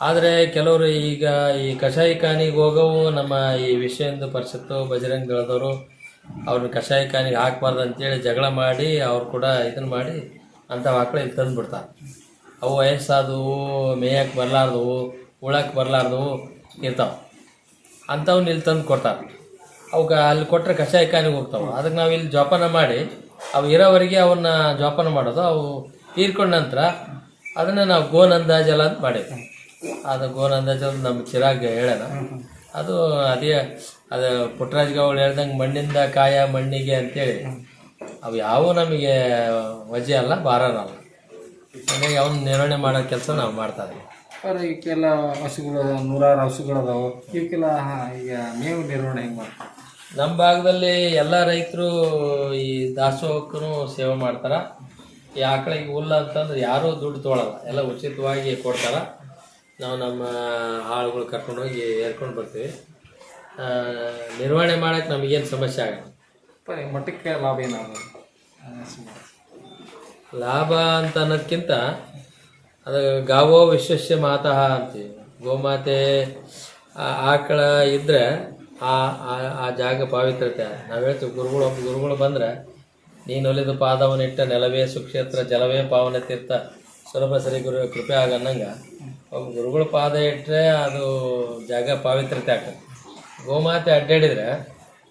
ಆದರೆ ಕೆಲವರು ಈಗ ಈ ಕಷಾಯ ಖಾನಿಗೆ ಹೋಗೋವು ನಮ್ಮ ಈ ವಿಶ್ವ ಹಿಂದೂ ಪರಿಷತ್ತು ಬಜರಂಗ ದಳದವರು ಅವ್ರನ್ನ ಕಷಾಯ ಖಾನಿಗೆ ಹಾಕ್ಬಾರ್ದು ಅಂತೇಳಿ ಜಗಳ ಮಾಡಿ ಅವ್ರು ಕೂಡ ಇದನ್ನು ಮಾಡಿ ಅಂಥ ಮಕ್ಕಳು ಇಲ್ಲಿ ತಂದುಬಿಡ್ತಾರೆ. ಅವು ವಯಸ್ಸಾದವು ಮೇಯಕ್ಕೆ ಬರಲಾರ್ದವು ಉಳಕ್ಕೆ ಬರಲಾರ್ದವು ಇರ್ತಾವೆ. ಅಂಥವ್ನ ಇಲ್ಲಿ ತಂದು ಕೊಡ್ತಾರೆ. ಅವಕ್ಕೆ ಅಲ್ಲಿ ಕೊಟ್ಟರೆ ಕಷಾಯ ಖಾನಿಗೆ ಹೋಗ್ತಾವೆ. ಅದಕ್ಕೆ ನಾವು ಇಲ್ಲಿ ಜೋಪಾನ ಮಾಡಿ ಅವು ಇರೋವರೆಗೆ ಅವನ್ನ ಜೋಪಾನ ಮಾಡೋದು. ಅವು ತೀರ್ಕೊಂಡ ನಂತರ ಅದನ್ನು ನಾವು ಗೋನಂದಾಜಲ ಅಂತ ಮಾಡೀವಿ ಅದು ಗೋನಂದಾಜಲ ನಮ್ಮ ಚಿರಾಗ್ ಹೇಳೋಣ ಅದು ಅದೇ ಅದು ಪುಟ್ಟರಾಜ್ ಗೌಡ್ ಹೇಳ್ದಂಗೆ ಮಣ್ಣಿಂದ ಕಾಯ ಮಣ್ಣಿಗೆ ಅಂತೇಳಿ. ಅವು ಯಾವ ನಮಗೆ ವಜೆ ಅಲ್ಲ ಭಾರನಲ್ಲ ಹಾಗಾಗಿ ಅವನ್ನ ನಿರ್ವಹಣೆ ಮಾಡೋ ಕೆಲಸ ನಾವು ಮಾಡ್ತಾ ಇದ್ದೀವಿ ಸರ್ ಇವಕ್ಕೆಲ್ಲ ಹಸುಗಳು ನೂರಾರು ಹಸುಗಳದಾವು ಇವಕ್ಕೆಲ್ಲ ಈಗ ಮೇವು ನಿರ್ವಹಣೆ ಹೆಂಗೆ ಮಾಡ್ತಾರೆ? ನಮ್ಮ ಭಾಗದಲ್ಲಿ ಎಲ್ಲ ರೈತರು ಈ ದಾಸೋಹಕ್ಕೂ ಸೇವೆ ಮಾಡ್ತಾರೆ. ಈ ಆಕಳಿಗೆ ಹುಲ್ಲ ಅಂತಂದ್ರೆ ಯಾರೂ ದುಡ್ಡು ತೊಗೊಳಲ್ಲ. ಎಲ್ಲ ಉಚಿತವಾಗಿ ಕೊಡ್ತಾರ. ನಾವು ನಮ್ಮ ಆಳುಗಳು ಕರ್ಕೊಂಡು ಹೋಗಿ ಏರ್ಕೊಂಡು ಬರ್ತೀವಿ. ನಿರ್ವಹಣೆ ಮಾಡಕ್ಕೆ ನಮಗೇನು ಸಮಸ್ಯೆ ಆಗಲ್ಲ. ಮಠಕ್ಕೆ ಲಾಭ ಏನಾಗ ಲಾಭ ಅಂತ ಅನ್ನೋದಕ್ಕಿಂತ ಅದು ಗಾವೋ ವಿಶ್ವಸ್ಯ ಮಾತಃ ಅಂತೀವಿ. ಗೋಮಾತೆ ಆ- ಆಕಳ ಇದ್ದರೆ ಆ ಆ- ಜಾಗ ಪಾವಿತ್ರತೆ ನಾವು ಹೇಳ್ತೀವಿ ಗುರುಗಳು ಒಬ್ಬ ಗುರುಗಳು ಬಂದರೆ ನೀನು ಒಲಿದು ಪಾದವನ್ನಿಟ್ಟ ನೆಲವೇ ಸುಕ್ಷೇತ್ರ ಜಲವೇ ಪಾವನ ತೀರ್ಥ ಸುಲಭ ಸರಿ ಗುರು ಕೃಪೆ ಆಗನ್ನಂಗೆ. ಗುರುಗಳ ಪಾದ ಇಟ್ಟರೆ ಅದು ಜಾಗ ಪಾವಿತ್ರತೆ ಆಗ್ತದೆ. ಗೋಮಾತೆ ಅಡ್ಡಾಡಿದರೆ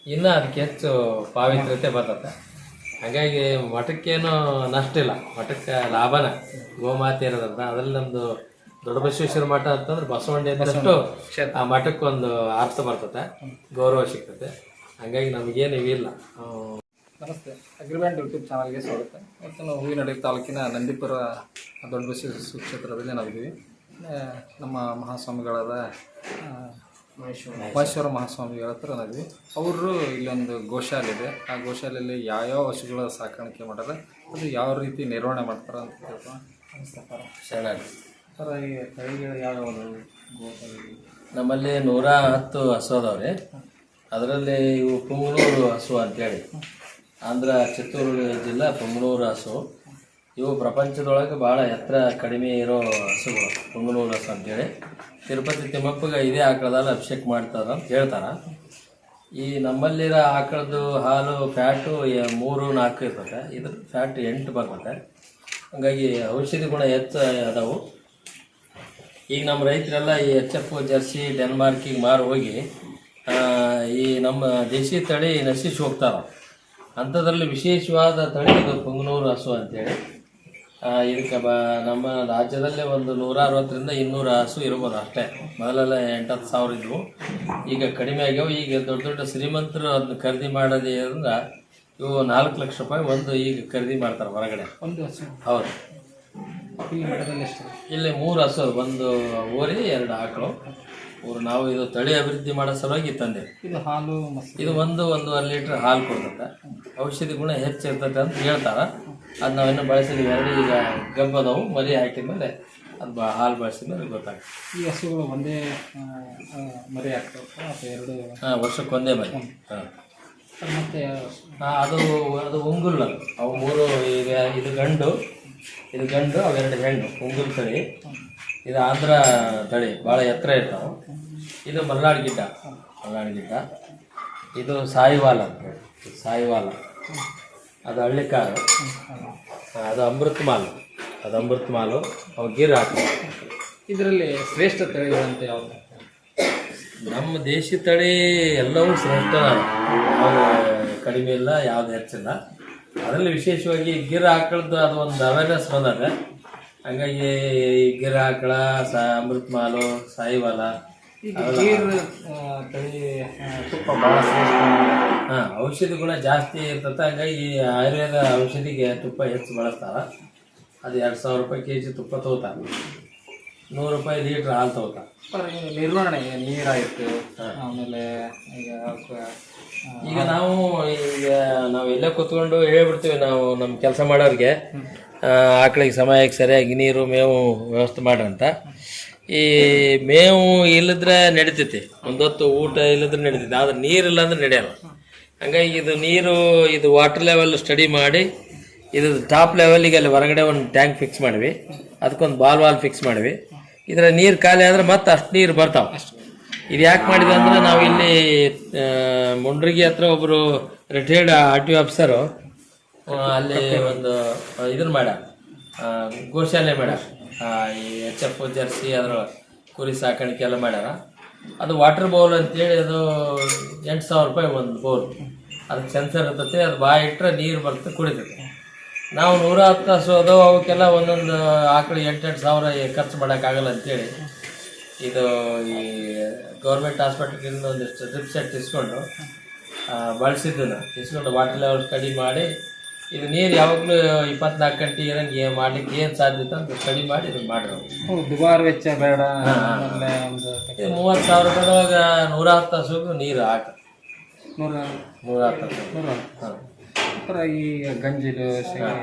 ಇನ್ನೂ ಅದಕ್ಕೆ ಹೆಚ್ಚು ಪಾವಿತ್ರತೆ ಬರ್ತದೆ. ಹಾಗಾಗಿ ಮಠಕ್ಕೇನು ನಷ್ಟ ಇಲ್ಲ. ಮಠಕ್ಕೆ ಲಾಭನ ಗೋಮಾತೆ ಇರೋದ್ರಿಂದ ಅದರಲ್ಲಿ ನಮ್ಮದು ದೊಡ್ಡ ಬಸವೇಶ್ವರ ಮಠ ಅಂತಂದ್ರೆ ಬಸವಣ್ಣ ಇದ್ದಷ್ಟು ಆ ಮಠಕ್ಕೊಂದು ಅರ್ಥ ಬರ್ತದೆ. ಗೌರವ ಸಿಗ್ತದೆ. ಹಾಗಾಗಿ ನಮಗೇನು ಇವಿಲ್ಲ. ನಮಸ್ತೆ. ಅಗ್ರಿಮೆಂಟ್ ಯೂಟ್ಯೂಬ್ ಚಾನಲ್ಗೆ ಸ್ವಾಗತ. ಇವತ್ತು ನಾವು ಹೂವಿನಡಿ ತಾಲೂಕಿನ ನಂದಿಪುರ ದೊಡ್ಡ ಬಸವೇಶ್ವರ ಕ್ಷೇತ್ರದಲ್ಲಿ ನಾವಿದ್ದೀವಿ. ನಮ್ಮ ಮಹಾಸ್ವಾಮಿಗಳಾದ ಮಹೇಶ್ವರ ಮಹಾಸ್ವಾಮಿಗಳ ಹತ್ರ ನಾವು ಅವರು ಇಲ್ಲೊಂದು ಗೋಶಾಲೆ ಇದೆ. ಆ ಗೋಶಾಲೆಯಲ್ಲಿ ಯಾವ್ಯಾವ ಹಸುಗಳ ಸಾಕಾಣಿಕೆ ಮಾಡ್ಯಾರ ಅದು ಯಾವ ರೀತಿ ನಿರ್ವಹಣೆ ಮಾಡ್ತಾರೆ ಅಂತ ನಮಸ್ತೆ ಸರ್ ಸರ್ ಈ ತಳಿಗಳು ಯಾವ್ಯಾವ ನಮ್ಮಲ್ಲಿ ನೂರ ಹತ್ತು ಹಸು ಅದಾವ್ರಿ. ಅದರಲ್ಲಿ ಇವು ಪುಂಗನೂರು ಹಸು ಅಂತೇಳಿ. ಆಂಧ್ರ ಚಿತ್ತೂರು ಜಿಲ್ಲಾ ಪುಂಗನೂರು ಹಸು. ಇವು ಪ್ರಪಂಚದೊಳಗೆ ಭಾಳ ಎತ್ತರ ಕಡಿಮೆ ಇರೋ ಹಸುಗಳು, ಕುಂಗುನೂರು ಹಸು ಅಂತೇಳಿ. ತಿರುಪತಿ ತಿಮ್ಮಪ್ಪಗೆ ಇದೇ ಆಕಳದಲ್ಲಿ ಅಭಿಷೇಕ ಮಾಡ್ತಾರ ಅಂತ ಹೇಳ್ತಾರೆ. ಈ ನಮ್ಮಲ್ಲಿರೋ ಆಕಳದ್ದು ಹಾಲು, ಫ್ಯಾಟು ಮೂರು, ನಾಲ್ಕು ಇರ್ತದೆ. ಇದ್ರ ಫ್ಯಾಟ್ ಎಂಟು ಬರ್ತದೆ. ಹಾಗಾಗಿ ಔಷಧಿ ಗುಣ ಹೆಚ್ಚು ಅದಾವು. ಈಗ ನಮ್ಮ ರೈತರೆಲ್ಲ ಈ ಎಚ್ ಎಫ್ ಜರ್ಸಿ, ಡೆನ್ಮಾರ್ಕಿಗೆ ಮಾರು ಹೋಗಿ ಈ ನಮ್ಮ ದೇಶಿ ತಳಿ ನಶಿಸಿ ಹೋಗ್ತಾರೆ. ಅಂಥದ್ರಲ್ಲಿ ವಿಶೇಷವಾದ ತಳಿ ಇದು ಪುಂಗನೂರು ಹಸು ಅಂತೇಳಿ. ಇದಕ್ಕೆ ಬ ನಮ್ಮ ರಾಜ್ಯದಲ್ಲೇ ಒಂದು ನೂರ ಅರವತ್ತರಿಂದ ಇನ್ನೂರು ಹಸು ಇರ್ಬೋದು ಅಷ್ಟೇ. ಮೊದಲೆಲ್ಲ ಎಂಟತ್ತು ಸಾವಿರ ಇದ್ವು. ಈಗ ಕಡಿಮೆ ಆಗ್ಯಾವ. ಈಗ ದೊಡ್ಡ ದೊಡ್ಡ ಶ್ರೀಮಂತರು ಅದನ್ನ ಖರೀದಿ ಮಾಡೋದೇ ಅಂದ್ರೆ ಇವು ನಾಲ್ಕು ಲಕ್ಷ ರೂಪಾಯಿ ಒಂದು ಈಗ ಖರೀದಿ ಮಾಡ್ತಾರೆ ಹೊರಗಡೆ. ಒಂದು ಹಸು. ಹೌದು. ಇಲ್ಲಿ ಮೂರು ಹಸು ಒಂದು ಓರಿ ಎರಡು ಆಕಳು. ಮೂರು ನಾವು ಇದು ತಳಿ ಅಭಿವೃದ್ಧಿ ಮಾಡೋ ಸಲುವಾಗಿ ತಂದೆ. ಇದು ಹಾಲು ಇದು ಒಂದು ಒಂದೂವರೆ ಲೀಟ್ರ್ ಹಾಲು ಕೊಡ್ತದೆ ಔಷಧಿ ಗುಣ ಹೆಚ್ಚು ಇರ್ತೈತೆ ಅಂತ ಹೇಳ್ತಾರ. ಅದು ನಾವು ಇನ್ನೂ ಬಳಸಿದ್ವಿ. ಎರಡು ಈಗ ಗಬ್ಬದವು ಮರಿ ಹಾಕಿದ್ಮೇಲೆ ಅದು ಬಾ ಹಾಲು ಬಳಸಿದ್ಮೇಲೆ ಗೊತ್ತಾಗ್ತದೆ. ಈ ಹಸುಗಳು ಒಂದೇ ಆ, ಆ, ಮರಿ ಹಾಕ್ತಾವೆ ಅಥವಾ ಎರಡು ಹಾಂ ವರ್ಷಕ್ಕೆ ಒಂದೇ ಮರಿ. ಹಾಂ. ಅದು ಮತ್ತೆ ಅದು ಅದು ಉಂಗುಲ್ ಅದು ಅವು ಮೂರು ಈಗ ಇದು ಗಂಡು ಇದು ಗಂಡು ಅವೆರಡು ಹೆಣ್ಣು ಉಂಗುಲ್ ತಳಿ. ಇದು ಆಂಧ್ರ ತಳಿ ಭಾಳ ಎತ್ತರ ಇರ್ತಾವೆ. ಇದು ಮಲ್ನಾಡು ಗಿಡ್ಡ ಮಲ್ನಾಡ್ ಗಿಡ್ಡ. ಇದು ಸಾಯಿವಾಲ ಅಂತ ಹೇಳಿ ಇದು ಸಾಯಿವಾಲ. ಅದು ಹಳ್ಳಿಕಾರು ಅದು ಅಮೃತ ಮಾಲು. ಅದು ಅಮೃತ ಮಾಲು ಅವು ಗಿರ್ ಹಾಕಿ ಇದರಲ್ಲಿ ಶ್ರೇಷ್ಠ ತಳಿಗಳಂತೆ ಯಾವುದು? ನಮ್ಮ ದೇಶಿ ತಳಿ ಎಲ್ಲವೂ ಶ್ರೇಷ್ಠ. ಕಡಿಮೆ ಇಲ್ಲ ಯಾವುದು ಹೆಚ್ಚಿಲ್ಲ. ಅದರಲ್ಲಿ ವಿಶೇಷವಾಗಿ ಗಿರ್ ಆಕಳದ್ದು ಅದು ಒಂದು ಅವೇರ್ನೆಸ್ ಬಂದಾಗ ಹಂಗಾಗಿ ಈ ಗಿರ್ ಆಕಳ ಸಾ ಅಮೃತ ಮಾಲು ಸಾಯಿವಾಲ ಈಗ ಗೀರ್ ತಳಿ ತುಪ್ಪ ಭಾಳ ಶ್ರೇಷ್ಠ. ಹಾಂ. ಔಷಧಿ ಗುಣ ಜಾಸ್ತಿ ಇರ್ತದೆ ಹಂಗಾಗಿ ಆಯುರ್ವೇದ ಔಷಧಿಗೆ ತುಪ್ಪ ಹೆಚ್ಚು ಬಳಸ್ತಾರ. ಅದು ಎರಡು ಸಾವಿರ ರೂಪಾಯಿ ಕೆ ಜಿ ತುಪ್ಪ ತಗೋತಾರೆ. ನೂರು ರೂಪಾಯಿ ಲೀಟ್ರ್ ಹಾಲು ತಗೋತಾರೆ. ಈ ನಿರ್ವಹಣೆ ನೀರಾಯಿತು ಆಮೇಲೆ ಈಗ ಈಗ ನಾವು ಈಗ ನಾವು ಎಲ್ಲೇ ಕೂತ್ಕೊಂಡು ಹೇಳ್ಬಿಡ್ತೀವಿ ನಾವು ನಮ್ಮ ಕೆಲಸ ಮಾಡೋರಿಗೆ. ಆಕಳಿಗೆ ಸಮಯಕ್ಕೆ ಸರಿಯಾಗಿ ನೀರು ಮೇವು ವ್ಯವಸ್ಥೆ ಮಾಡ್ರಂತ ಈ ಮೇವು ಇಲ್ಲದ್ರೆ ನಡಿತೈತಿ. ಒಂದೊತ್ತು ಊಟ ಇಲ್ಲದ್ರೆ ನಡಿತೈತಿ. ಆದ್ರೆ ನೀರಿಲ್ಲ ಅಂದ್ರೆ ನಡೆಯಲ್ಲ. ಹಂಗಾಗಿ ಇದು ನೀರು ಇದು ವಾಟರ್ ಲೆವೆಲ್ ಸ್ಟಡಿ ಮಾಡಿ ಇದು ಟಾಪ್ ಲೆವೆಲಿಗೆ ಅಲ್ಲಿ ಹೊರಗಡೆ ಒಂದು ಟ್ಯಾಂಕ್ ಫಿಕ್ಸ್ ಮಾಡಿವಿ ಅದಕ್ಕೊಂದು ಬಾಲ್ ವಾಲ್ ಫಿಕ್ಸ್ ಮಾಡಿವಿ ಇದರ ನೀರು ಖಾಲಿ ಆದ್ರೆ ಮತ್ತೆ ಅಷ್ಟು ನೀರು ಬರ್ತಾವ. ಇದು ಯಾಕೆ ಮಾಡಿದೆ ಅಂದ್ರೆ ನಾವು ಇಲ್ಲಿ ಮುಂಡ್ರಿಗಿ ಹತ್ರ ಒಬ್ರು ರಿಟೈರ್ಡ್ ಆರ್ ಟಿ ಆಫೀಸರು ಅಲ್ಲಿ ಒಂದು ಇದನ್ನ ಆ, ಗೋಶಾಲೆ ಮಾಡ್ಯಾರ ಈ ಎಚ್ ಎಫ್ ಜರ್ಸಿ ಅದ್ರ ಕುರಿ ಸಾಕಾಣಿಕೆ ಎಲ್ಲ ಮಾಡ್ಯಾರ. ಅದು ವಾಟರ್ ಬೌಲ್ ಅಂತೇಳಿ ಅದು ಎಂಟು ಸಾವಿರ ರೂಪಾಯಿ ಒಂದು ಬೌಲ್ ಅದು ಸೆನ್ಸರ್ ಇರ್ತೈತೆ, ಅದು ಬಾಯಿ ಇಟ್ಟರೆ ನೀರು ಬರ್ತದೆ ಕುಡಿತೈತೆ. ನಾವು ನೂರ ಹತ್ತು ಹಸು ಅದು, ಅವಕ್ಕೆಲ್ಲ ಒಂದೊಂದು ಆಕಳು ಎಂಟೆಂಟು ಸಾವಿರ ಖರ್ಚು ಮಾಡೋಕ್ಕಾಗಲ್ಲ ಅಂತೇಳಿ. ಇದು ಈ ಗೌರ್ಮೆಂಟ್ ಹಾಸ್ಪಿಟ್ಲಿಂದ ಒಂದಿಷ್ಟು ಡ್ರಿಪ್ ಸೆಟ್ ಇಸ್ಕೊಂಡು ಬಳಸಿದ್ದನ್ನು ಇಸ್ಕೊಂಡು ವಾಟರ್ ಲೆವೆಲ್ ಸ್ಟಡಿ ಮಾಡಿ ಇದು ನೀರು ಯಾವಾಗಲೂ ಇಪ್ಪತ್ನಾಲ್ಕು ಗಂಟೆ ಇರಂಗೆ ಮಾಡ್ಲಿಕ್ಕೆ ಏನು ಸಾಧ್ಯತೆ ಅಂತ ಸ್ಟಡಿ ಮಾಡಿ ಇದು ಮಾಡ್ರಿ ದುಬಾರ್ ವೆಚ್ಚ ಬೇಡ ಆಮೇಲೆ ಒಂದು ಇದು ಮೂವತ್ತು ಸಾವಿರ ರೂಪಾಯಿದೊಳಗ ನೂರ ಹತ್ತು ಹಸುಗೂ ನೀರು ಹಾಕ ನೂರ ನೂರ ಹತ್ತು ಹಸು ನೂರ ಹಾಂ. ಈ ಥರ ಈ ಗಂಜಿಲು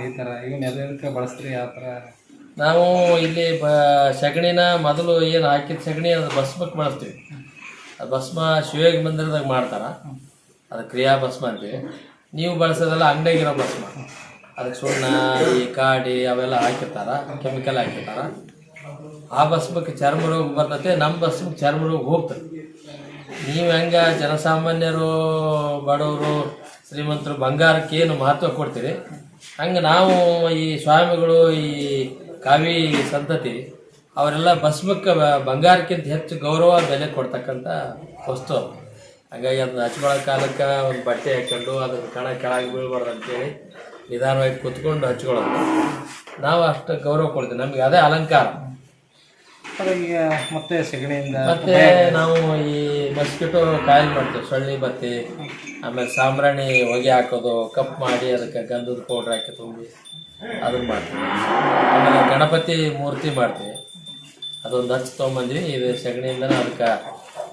ಈ ಥರ ಇವನ್ನೆಲ್ಲದಕ್ಕೆ ಬಳಸ್ತೀರಿ ಆ ಥರ? ನಾವು ಇಲ್ಲಿ ಬ ಸಗಣಿನ ಮೊದಲು ಏನು ಹಾಕಿದ ಸಗಣಿ ಅದು ಭಸ್ಮಕ್ಕೆ ಬಳಸ್ತೀವಿ. ಅದು ಭಸ್ಮ ಶಿವಯೋಗಿ ಮಂದಿರದಾಗ ಮಾಡ್ತಾರ. ಅದು ಕ್ರಿಯಾ ಭಸ್ಮ ಅಂತೀವಿ. ನೀವು ಬಳಸೋದೆಲ್ಲ ಅಂಗಡಿಯಾಗಿರೋ ಭಸ್ಮ ಅದಕ್ಕೆ ಸುಣ್ಣ, ಈ ಕಾಡಿ ಅವೆಲ್ಲ ಹಾಕಿರ್ತಾರ ಕೆಮಿಕಲ್ ಹಾಕಿರ್ತಾರ. ಆ ಭಸ್ಮಕ್ಕೆ ಚರ್ಮ ರೋಗ ಬರ್ತತೆ ನಮ್ಮ ಭಸ್ಮಕ್ಕೆ ಚರ್ಮ ರೋಗ ಹೋಗ್ತದೆ. ನೀವು ಹೆಂಗ ಜನಸಾಮಾನ್ಯರು, ಬಡವರು, ಶ್ರೀಮಂತರು ಬಂಗಾರಕ್ಕೆ ಏನು ಮಹತ್ವ ಕೊಡ್ತೀರಿ? ಹಂಗೆ ನಾವು ಈ ಸ್ವಾಮಿಗಳು, ಈ ಕಾವಿ ಸಂತತಿ, ಅವರೆಲ್ಲ ಭಸ್ಮಕ್ಕೆ, ಬಂಗಾರಕ್ಕಿಂತ ಹೆಚ್ಚು ಗೌರವ ಬೆಲೆ ಕೊಡ್ತಕ್ಕಂಥ ವಸ್ತು. ಹಾಗಾಗಿ ಅದನ್ನ ಹಚ್ಕೊಳ್ಳೋ ಕಾಲಕ್ಕೆ ಒಂದು ಬಟ್ಟೆ ಹಾಕೊಂಡು ಅದನ್ನ ಕಣ ಕೆಳಗೆ ಬೀಳ್ಬಾರ್ದು ಅಂತೇಳಿ ನಿಧಾನವಾಗಿ ಕುತ್ಕೊಂಡು ಹಚ್ಕೊಳ್ಳೋದು. ನಾವು ಅಷ್ಟು ಗೌರವ ಕೊಡ್ತೀವಿ. ನಮಗೆ ಅದೇ ಅಲಂಕಾರ. ಈಗ ಮತ್ತೆ ಸೆಗಣಿಯಿಂದ ಮತ್ತೆ ನಾವು ಈ ಮಸ್ಕಿಟೋ ಕಾಯಿಲ್ ಮಾಡ್ತೀವಿ. ಸೊಳ್ಳಿ ಬತ್ತಿ ಆಮೇಲೆ ಸಾಂಬ್ರಾಣಿ ಹೊಗೆ ಹಾಕೋದು ಕಪ್ ಮಾಡಿ ಅದಕ್ಕೆ ಗಂಧದ ಪೌಡ್ರ್ ಹಾಕಿ ತುಂಬಿ ಅದನ್ನ ಮಾಡ್ತೀವಿ. ಆಮೇಲೆ ಗಣಪತಿ ಮೂರ್ತಿ ಮಾಡ್ತೀವಿ. ಅದೊಂದು ಹಚ್ಚಿ ತೊಗೊಂಬಂದ್ವಿ. ಇದು ಸೆಗಣಿಯಿಂದ ಅದಕ್ಕೆ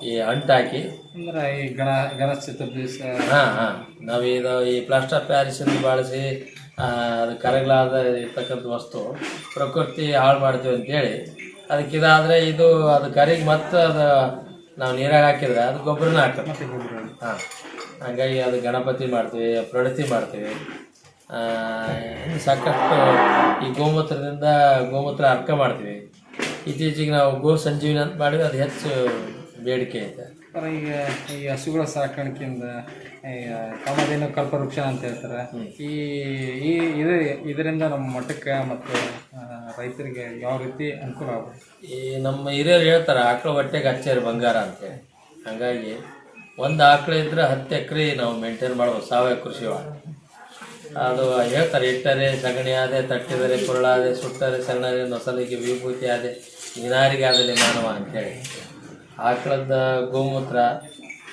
ಈ ಅಂಟಾಕಿ. ಹಾಕಿ ಅಂದ್ರೆ ಈ ಗಣ ಗಣೇಶ ಚತುರ್ಥಿ ಹಾಂ ಹಾಂ. ನಾವು ಇದು ಈ ಪ್ಲಾಸ್ಟರ್ ಪ್ಯಾರಿಸನ್ನು ಬಳಸಿ ಅದು ಕರಗಲಾದ ಇರ್ತಕ್ಕಂಥ ವಸ್ತು ಪ್ರಕೃತಿ ಹಾಳು ಮಾಡ್ತೀವಿ ಅಂತೇಳಿ. ಅದಕ್ಕೆ ಇದಾದರೆ ಇದು ಅದು ಕರಿಗೆ ಮತ್ತೆ ಅದು ನಾವು ನೀರಾಗ ಹಾಕಿದ್ರೆ ಅದು ಗೊಬ್ಬರನ ಹಾಕ್ತೀವಿ ಹಾಂ. ಹಾಗಾಗಿ ಅದು ಗಣಪತಿ ಮಾಡ್ತೀವಿ ಪ್ರಣತಿ ಮಾಡ್ತೀವಿ. ಸಾಕಷ್ಟು ಈ ಗೋಮೂತ್ರದಿಂದ ಗೋಮೂತ್ರ ಅರ್ಕ ಮಾಡ್ತೀವಿ. ಇತ್ತೀಚೆಗೆ ನಾವು ಗೋ ಸಂಜೀವಿನಿ ಅಂತ ಮಾಡಿದ್ರೆ ಅದು ಹೆಚ್ಚು ಬೇಡಿಕೆ ಐತೆ. ಈಗ ಈ ಹಸುಗಳ ಸಾಕಾಣಿಕೆಯಿಂದ ಈ ಕಾಮಧೇನು ಕಲ್ಪವೃಕ್ಷ ಅಂತ ಹೇಳ್ತಾರೆ. ಈ ಈ ಇದು ಇದರಿಂದ ನಮ್ಮ ಮಠಕ್ಕೆ ಮತ್ತು ಆ, ರೈತರಿಗೆ ಯಾವ ರೀತಿ ಅನುಕೂಲ ಆಗುತ್ತೆ ಈ ನಮ್ಮ ಹಿರಿಯರು ಹೇಳ್ತಾರೆ ಆಕಳ ಹೊಟ್ಟೆಗೆ ಹಚ್ಚಾರ ಬಂಗಾರ ಅಂತೇಳಿ ಹಾಗಾಗಿ ಒಂದು ಆಕಳ ಇದ್ರೆ ಹತ್ತು ಎಕರೆ ನಾವು ಮೇಂಟೈನ್ ಮಾಡ್ಬೋದು ಸಾವಯವ ಕೃಷಿ ಒಳಗೆ. ಅದು ಹೇಳ್ತಾರೆ ಇಟ್ಟರೆ ಸಗಣಿ ಆದೆ ತಟ್ಟಿದರೆ ಕುರುಳಾದೆ ಸುಟ್ಟರೆ ಸಣ್ಣರೆ ನೊಸಲಿಗೆ ವಿಭೂತಿ ಆದೆ ನೀನಾರಿಗೆ ಆಗಲಿ ಮಾನವ ಅಂತೇಳಿ ಆಕಳದ ಗೋಮೂತ್ರ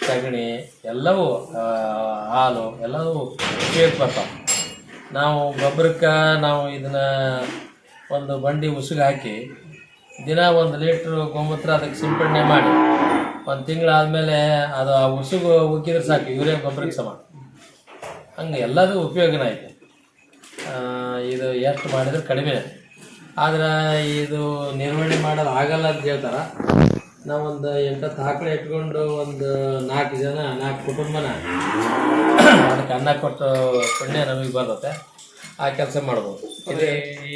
ಸಗಣಿ ಎಲ್ಲವೂ ಹಾಲು ಎಲ್ಲವೂ ಬರ್ತಾವೆ ನಾವು ಗೊಬ್ಬರಕ್ಕೆ ನಾವು ಇದನ್ನ ಒಂದು ಬಂಡಿ ಉಸುಗೆ ಹಾಕಿ ದಿನ ಒಂದು ಲೀಟ್ರ್ ಗೋಮೂತ್ರ ಅದಕ್ಕೆ ಸಿಂಪಡಣೆ ಮಾಡಿ. ಒಂದು ತಿಂಗಳಾದಮೇಲೆ ಅದು ಆ ಉಸುಗು ಉಕ್ಕಿದ್ರೆ ಸಾಕು ಯೂರಿಯಾ ಗೊಬ್ಬರಕ್ಕೆ ಸಮ. ಹಂಗೆ ಎಲ್ಲದೂ ಉಪಯೋಗನ ಐತೆ. ಇದು ಎಷ್ಟು ಮಾಡಿದ್ರೆ ಕಡಿಮೆ ಆದ್ರೆ ಇದು ನಿರ್ವಹಣೆ ಮಾಡೋದು ಆಗಲ್ಲ ಅಂತ ಹೇಳ್ತಾರೆ. ನಾವೊಂದು ಎಂಟತ್ತು ಆಕಳು ಇಟ್ಕೊಂಡು ಒಂದು ನಾಲ್ಕು ಜನ ನಾಲ್ಕು ಕುಟುಂಬನ ಅದಕ್ಕೆ ಅನ್ನ ಕೊಟ್ಟು ಪುಣ್ಯ ನಮಗೆ ಬರುತ್ತೆ. ಆ ಕೆಲಸ ಮಾಡ್ಬೋದು. ಇದು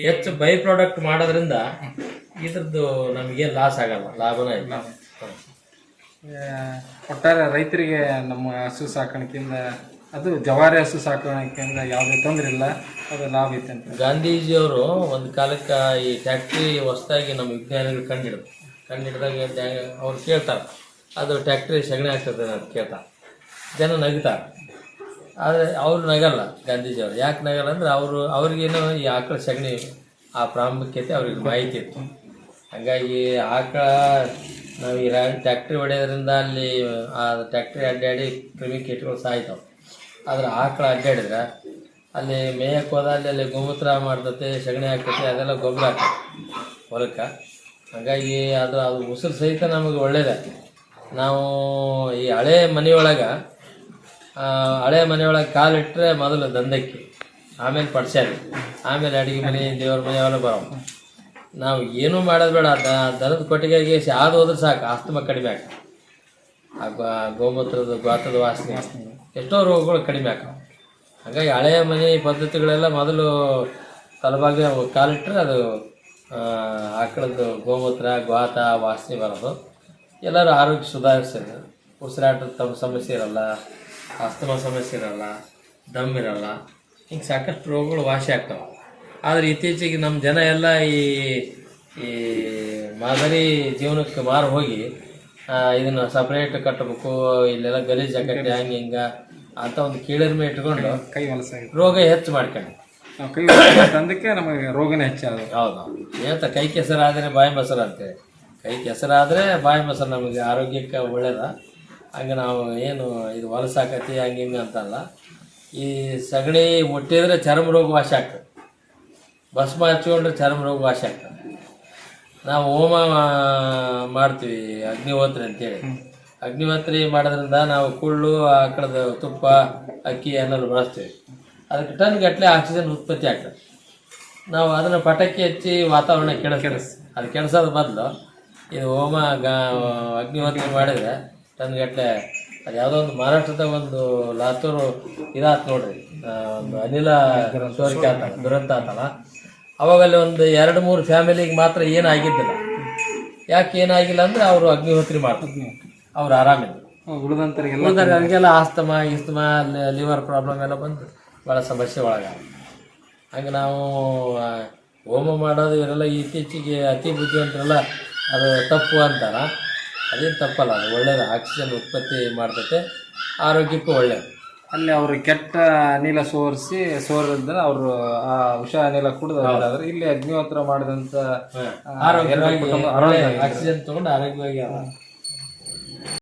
ಹೆಚ್ಚು ಬೈ ಪ್ರಾಡಕ್ಟ್ ಮಾಡೋದ್ರಿಂದ ಇದ್ರದ್ದು ನಮಗೆ ಲಾಸ್ ಆಗಲ್ಲ ಲಾಭನೇ ಇಲ್ಲ. ಒಟ್ಟಾರೆ ರೈತರಿಗೆ ನಮ್ಮ ಹಸು ಸಾಕಾಣಿಕೆಯಿಂದ ಅದು ಜವಾರಿ ಹಸು ಸಾಕಾಣಿಕೆಯಿಂದ ಯಾವುದೇ ತೊಂದರೆ ಇಲ್ಲ ಅದು ಲಾಭ ಐತೆ ಅಂತ. ಗಾಂಧೀಜಿಯವರು ಒಂದು ಕಾಲಕ್ಕೆ ಈ ಫ್ಯಾಕ್ಟ್ರಿ ಹೊಸದಾಗಿ ನಮ್ಮ ವಿಜ್ಞಾನಿಗಳು ಕಂಡಿಡಿದ್ರು ಕಂಡಿಡಿದಾಗ ಅವ್ರು ಕೇಳ್ತಾರೆ. ಅದು ಟ್ಯಾಕ್ಟ್ರಿ ಸಗಣಿ ಆಗ್ತದೆ ಅಂತ ಕೇಳ್ತಾರೆ. ಜನ ನಗ್ತಾರೆ. ಆದರೆ ಅವರು ನಗಲ್ಲ ಗಾಂಧೀಜಿಯವರು ಯಾಕೆ ನಗಲ್ಲ ಅಂದರೆ ಅವರು, ಅವ್ರಿಗೇನು ಈ ಆಕಳ ಸಗಣಿ ಆ ಪ್ರಾಮುಖ್ಯತೆ ಅವ್ರಿಗೆ ಮಾಹಿತಿ ಇತ್ತು. ಹಾಗಾಗಿ ಆಕಳ ನಾವು ಈ ಟ್ಯಾಕ್ಟ್ರಿ ಹೊಡೆಯೋದ್ರಿಂದ ಅಲ್ಲಿ, ಆ ಟ್ಯಾಕ್ಟ್ರಿ ಅಡ್ಡಾಡಿ ಕ್ರಿಮಿ ಕೀಟಗಳು ಸಾಯ್ತಾವೆ. ಆದರೆ ಆಕಳ ಅಡ್ಡಾಡಿದ್ರೆ ಅಲ್ಲಿ ಮೇಯಕ್ಕೆ ಹೋದ ಅಲ್ಲಿ ಅಲ್ಲಿ ಗೋಮೂತ್ರ ಮಾಡ್ತತೆ, ಸಗಣಿ ಹಾಕ್ತತೆ, ಅದೆಲ್ಲ ಗೊಬ್ಬರ ಹಾಕ್ತದೆ ಹೊಲಕ್ಕೆ. ಹಾಗಾಗಿ ಅದು ಅದು ಉಸಿರು ಸಹಿತ ನಮಗೆ ಒಳ್ಳೇದೇ. ನಾವು ಈ ಹಳೆ ಮನೆಯೊಳಗೆ ಹಳೆ ಮನೆಯೊಳಗೆ ಕಾಲಿಟ್ಟರೆ ಮೊದಲು ದಂಧಕ್ಕೆ, ಆಮೇಲೆ ಪಡ್ಸ್ಯಾರಿ. ಆಮೇಲೆ ಅಡುಗೆ ಮನೆ, ದೇವ್ರ ಮನೆ ಅವೆಲ್ಲ ಬರೋ ನಾವು ಏನೂ ಮಾಡೋದು ಬೇಡ ದನದ ಕೊಟ್ಟಿಗೆಗೆ ಹಾದು ಹೋದ್ರೆ ಸಾಕು, ಆಸ್ತಮ ಕಡಿಮೆ ಆಗ. ಆ ಗೋಮೂತ್ರದ, ಗಾತ್ರದ ವಾಸನೆ. ಎಷ್ಟೋ ರೋಗಗಳು ಕಡಿಮೆ ಆಗ್ತಾವೆ ಹಾಗಾಗಿ ಹಳೆಯ ಮನೆ ಪದ್ಧತಿಗಳೆಲ್ಲ ಮೊದಲು ತಲಭಾಗ ಕಾಲಿಟ್ಟರೆ ಅದು ಆಕಳದ್ದು ಗೋಮೂತ್ರ ಗ್ವಾತ ವಾಸನೆ ಬರೋದು. ಎಲ್ಲರೂ ಆರೋಗ್ಯ ಸುಧಾರಿಸ್ತಾರೆ. ಉಸಿರಾಟದ ತಮ್ಮ ಸಮಸ್ಯೆ ಇರಲ್ಲ ಅಸ್ತಮ ಸಮಸ್ಯೆ ಇರಲ್ಲ ದಮ್ ಇರಲ್ಲ ಹಿಂಗೆ ಸಾಕಷ್ಟು ರೋಗಗಳು ವಾಸಿ ಆಗ್ತಾವೆ. ಆದರೆ ಇತ್ತೀಚೆಗೆ ನಮ್ಮ ಜನ ಎಲ್ಲ ಈ ಈ ಮಾದರಿ ಜೀವನಕ್ಕೆ ಮಾರು ಹೋಗಿ ಇದನ್ನು ಸಪ್ರೇಟ್ ಕಟ್ಟಬೇಕು ಇಲ್ಲೆಲ್ಲ ಗಲೀಜ್ ಆಗತ್ತೆ ಹಂಗೆ ಹಿಂಗೆ ಅಂತ ಒಂದು ಕೀಳರಿಮೆ ಇಟ್ಕೊಂಡು ಕೈ ರೋಗ ಹೆಚ್ಚು ಮಾಡ್ಕೊಂಡು ನಾವು ಕೈ ಅಂದಕ್ಕೆ ನಮಗೆ ರೋಗನೇ ಹೆಚ್ಚಾದ ಹೌದು. ಹೇಳ್ತಾ ಕೈ ಕೆಸರಾದರೆ ಬಾಯಿ ಮೊಸರು ಅಂತೇಳಿ ಕೈ ಕೆಸರಾದರೆ ಬಾಯಿ ಮೊಸರು ನಮಗೆ ಆರೋಗ್ಯಕ್ಕೆ ಒಳ್ಳೆಯದ ಹಂಗೆ ನಾವು ಏನು ಇದು ಹೊಲಸಾಕತಿ ಹಂಗೆ ಹಿಂಗೆ ಅಂತಲ್ಲ. ಈ ಸಗಣಿ ಮುಟ್ಟಿದ್ರೆ ಚರ್ಮ ರೋಗ ವಾಸಿ ಆಗ್ತದೆ. ಭಸ್ಮ ಹಚ್ಕೊಂಡ್ರೆ ಚರ್ಮ ರೋಗ ವಾಸಿ ಆಗ್ತದೆ. ನಾವು ಹೋಮ ಮಾಡ್ತೀವಿ ಅಗ್ನಿಹೋತ್ರಿ ಅಂತೇಳಿ. ಅಗ್ನಿಹೋತ್ರಿ ಮಾಡೋದ್ರಿಂದ ನಾವು ಕುಳ್ಳು ಆಕಳದ ತುಪ್ಪ ಅಕ್ಕಿ ಏನಾದ್ರು ಬಳಸ್ತೀವಿ. ಅದಕ್ಕೆ ಟನ್ ಗಟ್ಟಲೆ ಆಕ್ಸಿಜನ್ ಉತ್ಪತ್ತಿ ಆಗ್ತದೆ. ನಾವು ಅದನ್ನು ಪಟಾಕಿ ಹಚ್ಚಿ ವಾತಾವರಣ ಕೆಡಿಸ್ ಅದು ಕೆಡಿಸೋದು ಬದಲು ಇದು ಹೋಮ ಗಾ ಅಗ್ನಿಹೋತ್ರಿ ಮಾಡಿದರೆ ಟನ್ ಗಟ್ಟಲೆ ಅದು ಯಾವುದೋ ಒಂದು ಮಹಾರಾಷ್ಟ್ರದ ಒಂದು ಲಾತೂರು ಇದಾತ್ ನೋಡ್ರಿ. ಒಂದು ಅನಿಲ ಸೋರಿಕೆ ಆತ ದುರಂತ ಆತಲ್ಲ. ಅವಾಗಲ್ಲಿ ಒಂದು ಎರಡು ಮೂರು ಫ್ಯಾಮಿಲಿಗೆ ಮಾತ್ರ ಏನಾಗಿದ್ದಿಲ್ಲ. ಯಾಕೆ ಏನಾಗಿಲ್ಲ ಅಂದ್ರೆ ಅವರು ಅಗ್ನಿಹೋತ್ರಿ ಮಾಡ್ತಾರೆ. ಅವ್ರು ಆರಾಮಿದ್ರು. ಉಳಿದಂತರಿಗೆಲ್ಲ ಆಸ್ತಮ ಇಸ್ತಮ ಲಿವರ್ ಪ್ರಾಬ್ಲಮ್ ಎಲ್ಲ ಬಂದು ಭಾಳ ಸಮಸ್ಯೆ ಒಳಗೆ. ಹಂಗೆ ನಾವು ಹೋಮ ಮಾಡೋದು ಇವರೆಲ್ಲ ಇತ್ತೀಚೆಗೆ ಅತಿ ಬುದ್ಧಿವಂತರೆಲ್ಲ ಅದು ತಪ್ಪು ಅಂತಾರ. ಅದೇನು ತಪ್ಪಲ್ಲ ಅದು ಒಳ್ಳೇದು. ಆಕ್ಸಿಜನ್ ಉತ್ಪತ್ತಿ ಮಾಡ್ತೈತೆ ಆರೋಗ್ಯಕ್ಕೂ ಒಳ್ಳೇದು. ಅಲ್ಲಿ ಅವರು ಕೆಟ್ಟ ಅನಿಲ ಸೋರಿಸಿ ಸೋರಿದ್ರೆ ಅವರು ಆ ವಿಷ ಅನಿಲ ಕುಡಿದು ಆದರೆ ಇಲ್ಲಿ ಅಗ್ನಿಹೋತ್ರ ಮಾಡಿದಂಥ ಆರೋಗ್ಯವಾಗಿ ಆಕ್ಸಿಜನ್ ತೊಗೊಂಡು ಆರೋಗ್ಯವಾಗಿ